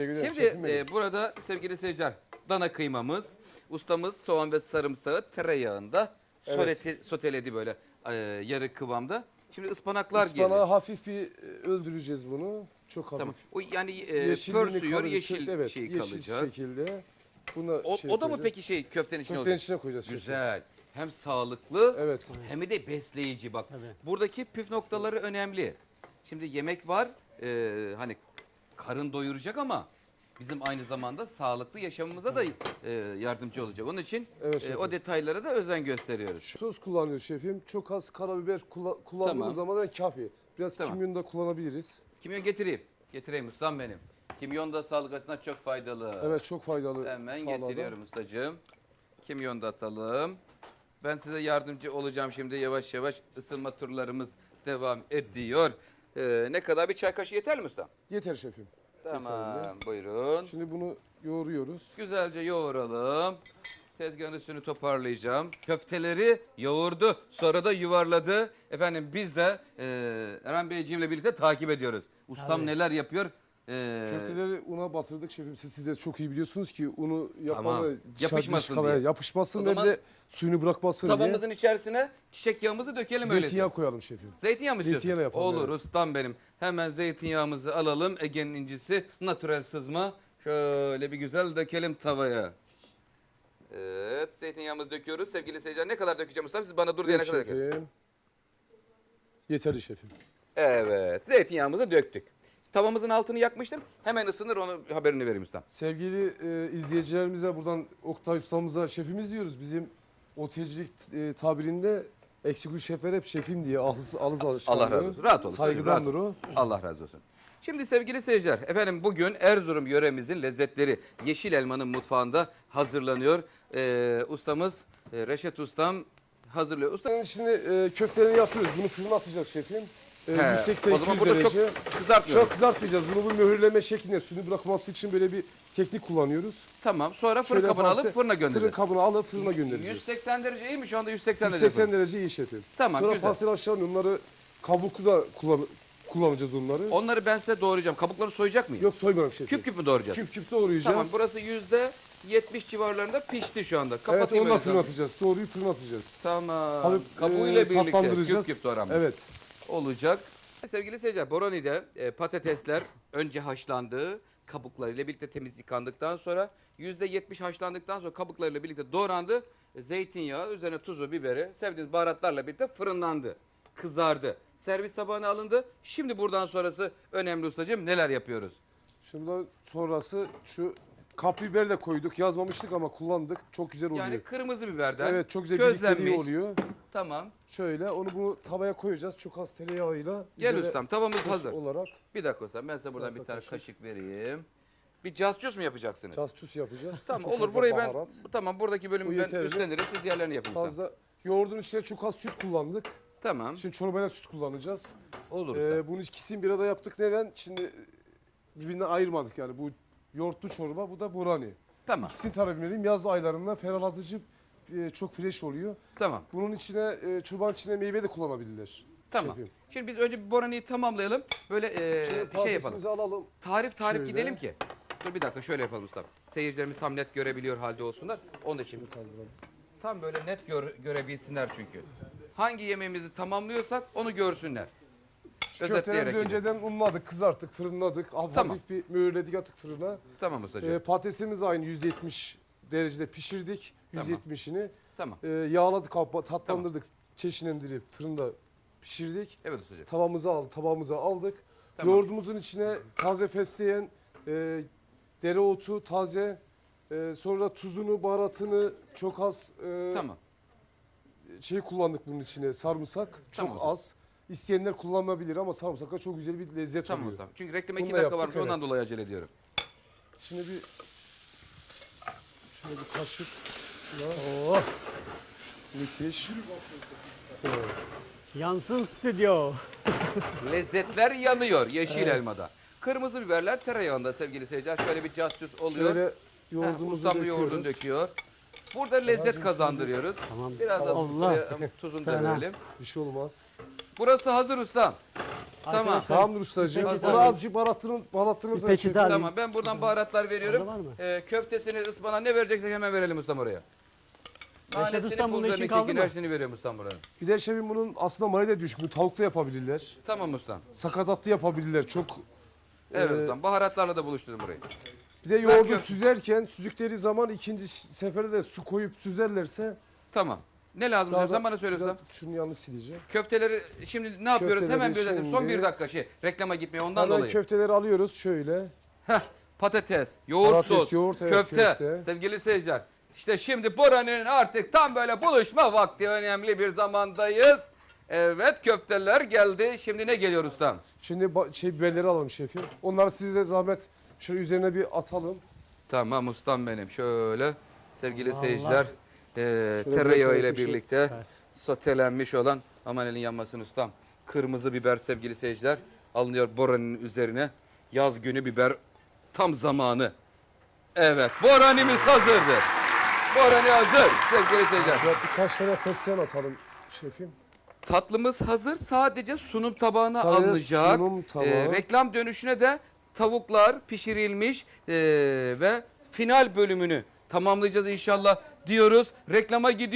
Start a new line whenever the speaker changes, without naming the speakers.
Şimdi e, burada sevgili seyirciler dana kıymamız, ustamız soğan ve sarımsağı tereyağında
Evet.
soleti, soteledi böyle e, yarı kıvamda. Şimdi ıspanaklar
Ispanağı
geliyor.
hafif bir e, öldüreceğiz bunu. Çok hafif.
Tamam. O yani e, pörsüyor, yeşil
evet,
şey
yeşil
kalacak.
şekilde. Buna
O,
şey
o da mı peki şey köftenin içine
Köftenin içine koyacağız.
Güzel. Hem sağlıklı
Evet.
hem de besleyici bak.
Tabii.
Buradaki püf noktaları önemli. Şimdi yemek var e, hani karın doyuracak ama bizim aynı zamanda sağlıklı yaşamımıza da e, yardımcı olacak. Onun için
Evet
e,
şefim.
o detaylara da özen gösteriyoruz.
Tuz kullanıyoruz şefim. Çok az karabiber kullandığımız
Tamam.
zaman da kafi. Biraz
Tamam.
kimyon da kullanabiliriz.
Kimyon getireyim. Getireyim ustam benim. Kimyon da sağlık açısından çok faydalı.
Evet çok faydalı.
Hemen
sağlarda.
getiriyorum ustacığım. Kimyon da atalım. Ben size yardımcı olacağım şimdi yavaş yavaş ısınma turlarımız devam ediyor. Ee, ne kadar bir çay kaşığı yeter mi usta?
Yeter şefim.
Tamam buyurun.
Şimdi bunu yoğuruyoruz.
Güzelce yoğuralım. Tezgahın üstünü toparlayacağım. Köfteleri yoğurdu sonra da yuvarladı. Efendim biz de e, Eren Beyciğimle birlikte takip ediyoruz. Ustam
Tabii.
neler yapıyor? E,
Köfteleri una batırdık şefim. Siz, siz de çok iyi biliyorsunuz ki unu
Tamam.
yapmalı.
Yapışmasın diye.
Yapışmasın
O
ve
zaman
de suyunu bırakmasın diye.
Tavamızın içerisine çiçek yağımızı dökelim öyle.
Zeytinyağı koyalım şefim.
Zeytinyağı mı istiyorsun?
Zeytinyağıyla yapalım,
Olur
evet.
ustam benim. Hemen zeytinyağımızı alalım. Ege'nin incisi natürel sızma. Şöyle bir güzel dökelim tavaya. Evet zeytinyağımızı döküyoruz. Sevgili seyirciler ne kadar dökeceğim ustam? Siz bana dur diyene kadar dökün.
şefim. Yeterli şefim.
Evet zeytinyağımızı döktük. Tavamızın altını yakmıştım. Hemen ısınır onu haberini vereyim ustam.
Sevgili e, izleyicilerimize buradan Oktay ustamıza şefimiz diyoruz. Bizim otelcilik e, tabirinde eksik şefler hep şefim diye ağız, ağız alışkanlığı.
Allah razı olsun. Rahat olun.
Saygıdandır
Rahat
o.
Allah razı olsun. Şimdi sevgili seyirciler, efendim bugün Erzurum yöremizin lezzetleri Yeşil Elma'nın mutfağında hazırlanıyor. Ee, ustamız e, Reşet Ustam hazırlıyor. Usta,
Şimdi e, köftelerini yapıyoruz. Bunu fırına atacağız şefim. E,
He,
180
o zaman
200
burada çok
derece.
kızartmıyoruz.
Çok kızartmayacağız. Bunu bu mühürleme şeklinde suyunu bırakması için böyle bir teknik kullanıyoruz.
Tamam sonra fırın
Şöyle
kabına
hafif-
alıp fırına
Fırın
göndereceğiz.
kabına alıp fırına göndereceğiz.
180 derece iyi mi şu anda 180 derece?
180 derece iyi şefim.
Tamam,
Sonra
güzel.
pastel aşağı onları kabuklu da kullan kullanacağız onları.
Onları ben size doğrayacağım. Kabukları soyacak mıyım?
Yok soymuyorum şefim.
Küp küp mü doğrayacağız?
Küp küp doğrayacağız.
Tamam burası yüzde 70 civarlarında pişti şu anda.
Evet
Kapatayım
onu da
öyle
fırına atacağız. Doğruyu fırına atacağız.
Tamam.
Hafif,
Kabuğuyla
e,
birlikte küp
tatlandıracağız.
küp doğranmış.
Evet.
Olacak. Sevgili seyirciler Boroni'de e, patatesler önce haşlandı. Kabuklarıyla birlikte temiz yıkandıktan sonra %70 haşlandıktan sonra kabuklarıyla birlikte doğrandı. Zeytinyağı, üzerine tuzu, biberi, sevdiğiniz baharatlarla birlikte fırınlandı. Kızardı. Servis tabağına alındı. Şimdi buradan sonrası önemli ustacığım. Neler yapıyoruz?
Şuradan sonrası şu kap biber de koyduk. Yazmamıştık ama kullandık. Çok güzel oluyor.
Yani kırmızı biberden
evet çok güzel
közlenmiş.
oluyor.
Tamam.
Şöyle onu bu tavaya koyacağız. Çok az tereyağıyla.
Gel ustam tavamız hazır.
olarak
Bir dakika ustam ben size buradan bir tane
kaşık.
kaşık vereyim. Bir cazcuz mu yapacaksınız?
ças yapacağız.
Tamam
Çok
olur burayı
baharat.
ben tamam buradaki bölümü ben üstlenirim siz diğerlerini yapın. ustam.
Fazla yoğurdun içine çok az süt kullandık.
Tamam.
Şimdi çorbaya süt kullanacağız.
Olur
Ee, bunun ikisini bir arada yaptık. Neden? Şimdi birbirinden ayırmadık yani. Bu yoğurtlu çorba, bu da burani.
Tamam.
İkisini tarif edeyim. Yaz aylarında ferahlatıcı, e, çok fresh oluyor.
Tamam.
Bunun içine, e, çorbanın içine meyve de kullanabilirler.
Tamam.
Şefim.
Şimdi biz önce bir Borani'yi tamamlayalım. Böyle e, şey yapalım.
alalım.
Tarif tarif
Şöyle.
gidelim ki. Dur bir dakika şöyle yapalım usta. Seyircilerimiz tam net görebiliyor halde olsunlar. Onun için tam böyle net gör- görebilsinler çünkü. Hangi yemeğimizi tamamlıyorsak onu görsünler.
Köftelerimizi
Özetleyerek
önceden unladık, kızarttık, fırınladık. Hafif
Tamam.
bir mühürledik attık fırına.
Tamam ustacığım.
E, patatesimizi aynı 170 derecede pişirdik.
Tamam.
170'ini.
tamam.
E, yağladık, hap- tatlandırdık. Çeşinlendirip fırında pişirdik.
Evet ustacığım.
Tavamızı aldık, tabağımıza aldık.
Tamam.
Yoğurdumuzun içine taze fesleğen, e, dereotu taze, e, sonra tuzunu, baharatını çok az e,
Tamam.
şey kullandık bunun içine sarımsak çok
Tamam.
az. İsteyenler kullanabilir ama sarımsakla çok güzel bir lezzet
Tamam
oluyor.
ustam. Çünkü reklama
Bunu
iki
da
dakika
yaptık,
varmış ondan
evet.
dolayı acele ediyorum.
Şimdi bir şöyle bir kaşık. Oh. Müthiş. Evet.
Yansın stüdyo.
Lezzetler yanıyor yeşil elmada. Kırmızı biberler tereyağında sevgili seyirciler. Şöyle bir cascus oluyor.
Şöyle yoğurdumuzu
ustam bu
döküyoruz.
yoğurdunu döküyor. Burada lezzet kazandırıyoruz.
Tamam.
Biraz da
Allah.
tuzunu da
Fena.
verelim.
Bir şey olmaz.
Burası hazır ustam.
Arkadaşlar,
Tamamdır ustacığım.
peçete
Bunu
alayım.
azıcık baharattırın,
peçete alayım.
Tamam ben buradan baharatlar veriyorum.
Orada var mı?
Ee, köftesini ıspana ne vereceksek hemen verelim ustam oraya.
Reşat ustam, bunun
pul
işin
biberini,
kaldı
kekini,
mı?
her şeyini veriyorum ustam buraya.
Bir de şefim bunun aslında marine düşük. Bu tavukla yapabilirler.
Tamam ustam.
Sakatatlı yapabilirler. Çok
Evet
Ee,
ustam. Baharatlarla da buluşturdum burayı.
Bir de yoğurdu süzerken süzükleri zaman ikinci seferde de su koyup süzerlerse
Tamam. Ne lazım
daha da-
Sen bana söyle
biraz. Şunu yanlış sileceğim.
Köfteleri şimdi ne yapıyoruz?
Köfteleri
Hemen bir dedim. Son
şimdi-
bir dakika şey. Reklama gitmeye ondan
Hemen
dolayı.
köfteleri alıyoruz şöyle.
Heh, patates, yoğurt
Patates,
sos,
yoğurt, evet,
köfte.
köfte.
Sevgili seyirciler. İşte şimdi Bora'nın artık tam böyle buluşma vakti önemli bir zamandayız. Evet köfteler geldi. Şimdi ne geliyor ustam?
Şimdi ba- şey biberleri alalım şefim. Onları size zahmet şöyle üzerine bir atalım.
Tamam ustam benim. Şöyle sevgili seyirciler. E,
Şöyle
tereyağı ile
şey-
birlikte
Süper.
sotelenmiş olan aman elin yanmasın ustam. Kırmızı biber sevgili seyirciler alınıyor Bora'nın üzerine. Yaz günü biber tam zamanı. Evet Bora'nımız hazırdır. Borani hazır sevgili seyirciler.
Biraz birkaç tane fesleğen atalım şefim.
Tatlımız hazır. Sadece sunum tabağına
Sadece
alınacak.
sunum tabağı.
Ee, reklam dönüşüne de tavuklar pişirilmiş ee, ve final bölümünü tamamlayacağız inşallah diyoruz. Reklama gidiyor.